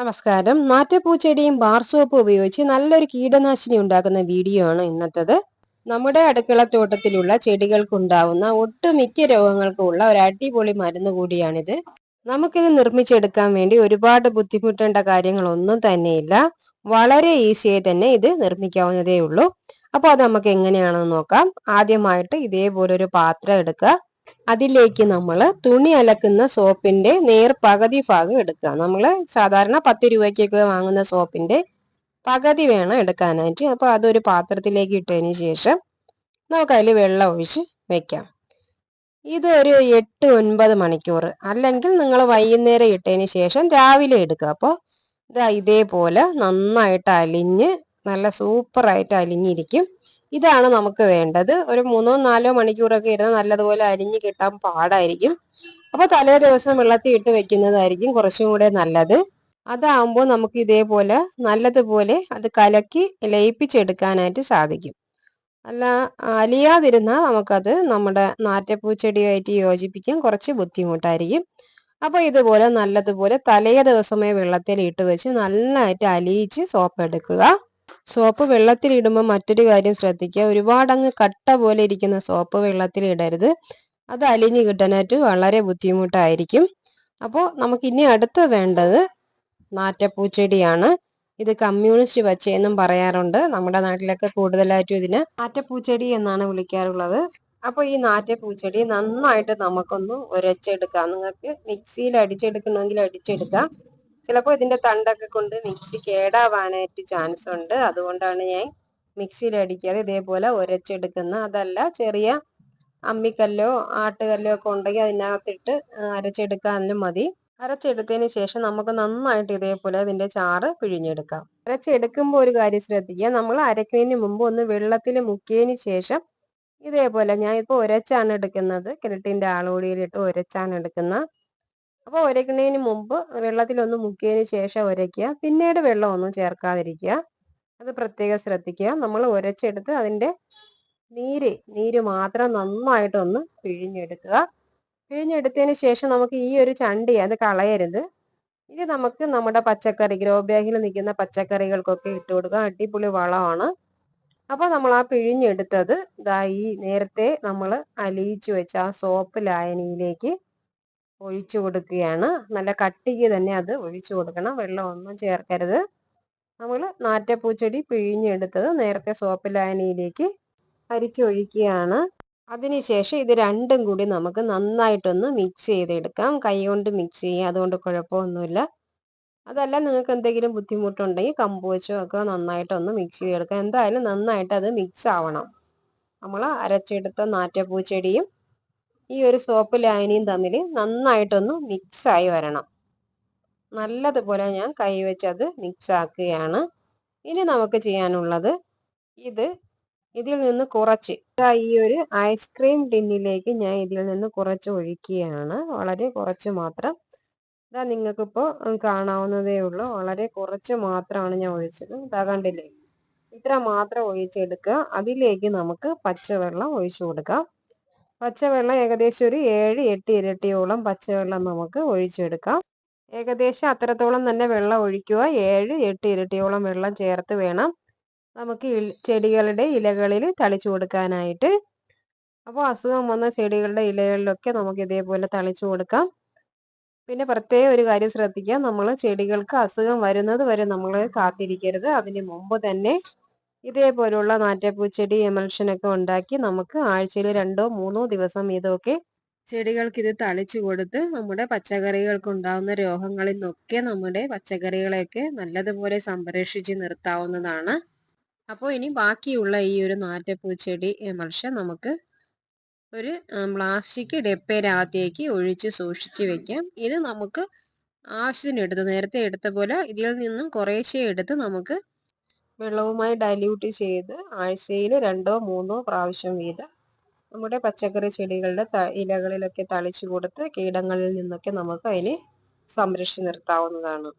നമസ്കാരം. നാറ്റപ്പൂച്ചെടിയും bar soap ഉപയോഗിച്ച് നല്ലൊരു കീടനാശിനി ഉണ്ടാക്കുന്ന വീഡിയോ ആണ് ഇന്നത്തത്. നമ്മുടെ അടുക്കള അടുക്കളത്തോട്ടത്തിലുള്ള ചെടികൾക്കുണ്ടാവുന്ന ഒട്ടുമിക്ക രോഗങ്ങൾക്കുമുള്ള ഒരു അടിപൊളി മരുന്ന് കൂടിയാണിത്. നമുക്കിത് നിർമ്മിച്ചെടുക്കാൻ വേണ്ടി ഒരുപാട് ബുദ്ധിമുട്ടേണ്ട കാര്യങ്ങളൊന്നും തന്നെയില്ല. വളരെ ഈസിയായി തന്നെ ഇത് നിർമ്മിക്കാവുന്നതേ ഉള്ളൂ അപ്പോൾ അത് നമുക്ക് എങ്ങനെയാണെന്ന് നോക്കാം. ആദ്യമായിട്ട് ഇതേപോലെ ഒരു പാത്രം എടുക്കുക. അതിലേക്ക് നമ്മൾ തുണി അലക്കുന്ന സോപ്പിന്റെ നേർ പകുതി ഭാഗം എടുക്കുക. നമ്മൾ സാധാരണ പത്ത് രൂപയ്ക്കൊക്കെ വാങ്ങുന്ന സോപ്പിന്റെ പകുതി വേണം എടുക്കാനായിട്ട്. അപ്പോൾ അതൊരു പാത്രത്തിലേക്ക് ഇട്ടതിന് ശേഷം നമുക്ക് അതിൽ വെള്ളം ഒഴിച്ച് വെക്കാം. ഇത് ഒരു എട്ട് ഒൻപത് മണിക്കൂർ. അല്ലെങ്കിൽ നിങ്ങൾ വൈകുന്നേരം ഇട്ടതിന് ശേഷം രാവിലെ എടുക്കുക. അപ്പോൾ ഇതാ ഇതേപോലെ നന്നായിട്ട് അലിഞ്ഞ് നല്ല സൂപ്പറായിട്ട് അലിഞ്ഞിരിക്കും. ഇതാണ് നമുക്ക് വേണ്ടത്. ഒരു മൂന്നോ നാലോ മണിക്കൂറൊക്കെ ഇരുന്ന് നല്ലതുപോലെ അരിഞ്ഞു കിട്ടാൻ പാടായിരിക്കും. അപ്പോൾ തലേ ദിവസം വെള്ളത്തിൽ ഇട്ട് വെക്കുന്നതായിരിക്കും കുറച്ചും കൂടെ നല്ലത്. അതാവുമ്പോൾ നമുക്ക് ഇതേപോലെ നല്ലതുപോലെ അത് കലക്കി ലയിപ്പിച്ചെടുക്കാനായിട്ട് സാധിക്കും. അല്ല അലിയാതിരുന്നാൽ നമുക്കത് നമ്മുടെ നാറ്റപ്പൂച്ചെടിയുമായിട്ട് യോജിപ്പിക്കാൻ കുറച്ച് ബുദ്ധിമുട്ടായിരിക്കും. അപ്പോൾ ഇതുപോലെ നല്ലതുപോലെ തലേ ദിവസമേ വെള്ളത്തിൽ ഇട്ട് വെച്ച് നന്നായിട്ട് അലിയിച്ച് സോപ്പ് എടുക്കുക സോപ്പ് വെള്ളത്തിൽ ഇടുമ്പോൾ മറ്റൊരു കാര്യം ശ്രദ്ധിക്കുക. ഒരുപാട് അങ്ങ് കട്ട പോലെ ഇരിക്കുന്ന സോപ്പ് വെള്ളത്തിൽ ഇടരുത് അത് അലിഞ്ഞു കിട്ടാനായിട്ട് വളരെ ബുദ്ധിമുട്ടായിരിക്കും. അപ്പോൾ നമുക്ക് ഇനി അടുത്ത് വേണ്ടത് നാറ്റപ്പൂച്ചെടിയാണ്. ഇത് കമ്മ്യൂണിസ്റ്റ് പച്ചയെന്നും പറയാറുണ്ട്. നമ്മുടെ നാട്ടിലൊക്കെ കൂടുതലായിട്ടും ഇതിന് നാറ്റപ്പൂച്ചെടി എന്നാണ് വിളിക്കാറുള്ളത്. അപ്പോൾ ഈ നാറ്റപ്പൂച്ചെടി നന്നായിട്ട് നമുക്കൊന്ന് ഉരച്ചെടുക്കാം നിങ്ങൾക്ക് മിക്സിയിൽ അടിച്ചെടുക്കണമെങ്കിൽ അടിച്ചെടുക്കാം. ചിലപ്പോൾ ഇതിന്റെ തണ്ടൊക്കെ കൊണ്ട് മിക്സി കേടാവാനായിട്ട് ചാൻസ് ഉണ്ട്. അതുകൊണ്ടാണ് ഞാൻ മിക്സിയിൽ അടിക്കാതെ ഇതേപോലെ ഉരച്ചെടുക്കുന്ന അതല്ല ചെറിയ അമ്മിക്കല്ലോ ആട്ടുകല്ലോ ഒക്കെ ഉണ്ടെങ്കിൽ അതിനകത്തിട്ട് അരച്ചെടുക്കാനും മതി. അരച്ചെടുത്തതിന് ശേഷം നമുക്ക് നന്നായിട്ട് ഇതേപോലെ ഇതിന്റെ ചാറ് പിഴിഞ്ഞെടുക്കാം. അരച്ചെടുക്കുമ്പോൾ ഒരു കാര്യം ശ്രദ്ധിക്കുക. നമ്മൾ അരക്കുന്നതിന് മുമ്പ് ഒന്ന് വെള്ളത്തിൽ മുക്കിയതിന് ശേഷം ഇതേപോലെ ഞാൻ ഇപ്പോൾ ഉരച്ചാണ് എടുക്കുന്നത്. കിരട്ടിന്റെ ആളോടിയിലിട്ട് ഉരച്ചാണ് എടുക്കുന്നത് അപ്പോൾ ഉരയ്ക്കുന്നതിന് മുമ്പ് വെള്ളത്തിലൊന്ന് മുക്കിയതിന് ശേഷം ഉരയ്ക്കുക പിന്നീട് വെള്ളം വെള്ളമൊന്നും ചേർക്കാതിരിക്കുക. അത് പ്രത്യേകം ശ്രദ്ധിക്കുക. നമ്മൾ ഉരച്ചെടുത്ത് അതിന്റെ നീര് നീര് മാത്രം നന്നായിട്ടൊന്ന് പിഴിഞ്ഞെടുക്കുക. പിഴിഞ്ഞെടുത്തതിന് ശേഷം നമുക്ക് ഈ ഒരു ചണ്ടി അത് കളയരുത്. ഇത് നമുക്ക് നമ്മുടെ പച്ചക്കറി ഗ്രോ ബാഗിൽ നിൽക്കുന്ന പച്ചക്കറികൾക്കൊക്കെ ഇട്ട് കൊടുക്കുക. അടിപൊളി വളമാണ്. അപ്പോൾ നമ്മൾ ആ പിഴിഞ്ഞെടുത്തത് ഇതാ ഈ നേരത്തെ നമ്മൾ അലിയിച്ചു വെച്ച ആ സോപ്പ് ലായനിയിലേക്ക് ഒഴിച്ചു കൊടുക്കുകയാണ്. നല്ല കട്ടിക്ക് തന്നെ അത് ഒഴിച്ചു കൊടുക്കണം. വെള്ളം ഒന്നും ചേർക്കരുത്. നമ്മൾ നാറ്റപ്പൂച്ചെടി പിഴിഞ്ഞെടുത്തത് നേരത്തെ സോപ്പ് ലായനിയിലേക്ക് അരിച്ചൊഴിക്കുകയാണ് അതിനുശേഷം ഇത് രണ്ടും കൂടി നമുക്ക് നന്നായിട്ടൊന്ന് മിക്സ് ചെയ്തെടുക്കാം. കൈ കൊണ്ട് മിക്സ് ചെയ്യുക അതുകൊണ്ട് കുഴപ്പമൊന്നുമില്ല. അതല്ല നിങ്ങൾക്ക് എന്തെങ്കിലും ബുദ്ധിമുട്ടുണ്ടെങ്കിൽ കമ്പുവച്ചോ ഒക്കെ നന്നായിട്ടൊന്ന് മിക്സ് ചെയ്തെടുക്കാം. എന്തായാലും നന്നായിട്ട് അത് മിക്സ് ആവണം. നമ്മൾ അരച്ചെടുത്ത നാറ്റപ്പൂച്ചെടിയും ഈ ഒരു സോപ്പ് ലായനിയും തമ്മിൽ നന്നായിട്ടൊന്ന് മിക്സ് ആയി വരണം. നല്ലതുപോലെ ഞാൻ അത് മിക്സ് ആക്കുകയാണ്. ഇനി നമുക്ക് ചെയ്യാനുള്ളത് ഇത് ഇതിൽ നിന്ന് കുറച്ച് ഈ ഒരു ഐസ്ക്രീം ടിന്നിലേക്ക് ഞാൻ ഇതിൽ നിന്ന് കുറച്ച് ഒഴിക്കുകയാണ്. വളരെ കുറച്ച് മാത്രം. ഇതാ നിങ്ങൾക്കിപ്പോൾ കാണാവുന്നതേ ഉള്ളൂ. വളരെ കുറച്ച് മാത്രമാണ് ഞാൻ ഒഴിച്ചത്. ഇതാ കണ്ടില്ലേ? ഇത്ര മാത്രം ഒഴിച്ചെടുക്കുക. അതിലേക്ക് നമുക്ക് പച്ചവെള്ളം ഒഴിച്ചു കൊടുക്കാം. പച്ചവെള്ളം ഏകദേശം ഒരു ഏഴ് എട്ട് ഇരട്ടിയോളം പച്ചവെള്ളം നമുക്ക് ഒഴിച്ചെടുക്കാം. ഏകദേശം അത്രത്തോളം തന്നെ വെള്ളം ഒഴിക്കുക. ഏഴ് എട്ട് ഇരട്ടിയോളം വെള്ളം ചേർത്ത് വേണം നമുക്ക് ചെടികളുടെ ഇലകളിൽ തളിച്ചു കൊടുക്കാനായിട്ട്. അപ്പോൾ അസുഖം വന്ന ചെടികളുടെ ഇലകളിലൊക്കെ നമുക്ക് ഇതേപോലെ തളിച്ചു കൊടുക്കാം. പിന്നെ പ്രത്യേക ഒരു കാര്യം ശ്രദ്ധിക്കാം. നമ്മൾ ചെടികൾക്ക് അസുഖം വരുന്നത് വരെ നമ്മൾ കാത്തിരിക്കരുത്. അതിന് മുമ്പ് തന്നെ ഇതേപോലുള്ള നാറ്റപ്പൂച്ചെടി എമൽഷനൊക്കെ ഉണ്ടാക്കി നമുക്ക് ആഴ്ചയിൽ രണ്ടോ മൂന്നോ ദിവസം ഇതൊക്കെ ചെടികൾക്ക് ഇത് തളിച്ചു കൊടുത്ത് നമ്മുടെ പച്ചക്കറികൾക്ക് ഉണ്ടാകുന്ന രോഗങ്ങളിൽ നിന്നൊക്കെ നമ്മുടെ പച്ചക്കറികളെയൊക്കെ നല്ലതുപോലെ സംരക്ഷിച്ച് നിർത്താവുന്നതാണ്. അപ്പോൾ ഇനി ബാക്കിയുള്ള ഈ ഒരു നാറ്റപ്പൂച്ചെടി എമൽഷൻ നമുക്ക് ഒരു പ്ലാസ്റ്റിക് ഡെപ്പേരകത്തേക്ക് ഒഴിച്ച് സൂക്ഷിച്ച് വെക്കാം. ഇത് നമുക്ക് ആവശ്യത്തിന് എടുത്ത് നേരത്തെ എടുത്ത പോലെ ഇതിൽ നിന്നും കുറേശ്ശെ എടുത്ത് നമുക്ക് വെള്ളവുമായി ഡൈല്യൂട്ട് ചെയ്ത് ആഴ്ചയിൽ രണ്ടോ മൂന്നോ പ്രാവശ്യം വീതം. നമ്മുടെ പച്ചക്കറി ചെടികളുടെ ഇലകളിലൊക്കെ തളിച്ചു കൊടുത്ത് കീടങ്ങളിൽ നിന്നൊക്കെ നമുക്ക് അതിനെ സംരക്ഷിച്ച് നിർത്താവുന്നതാണ്.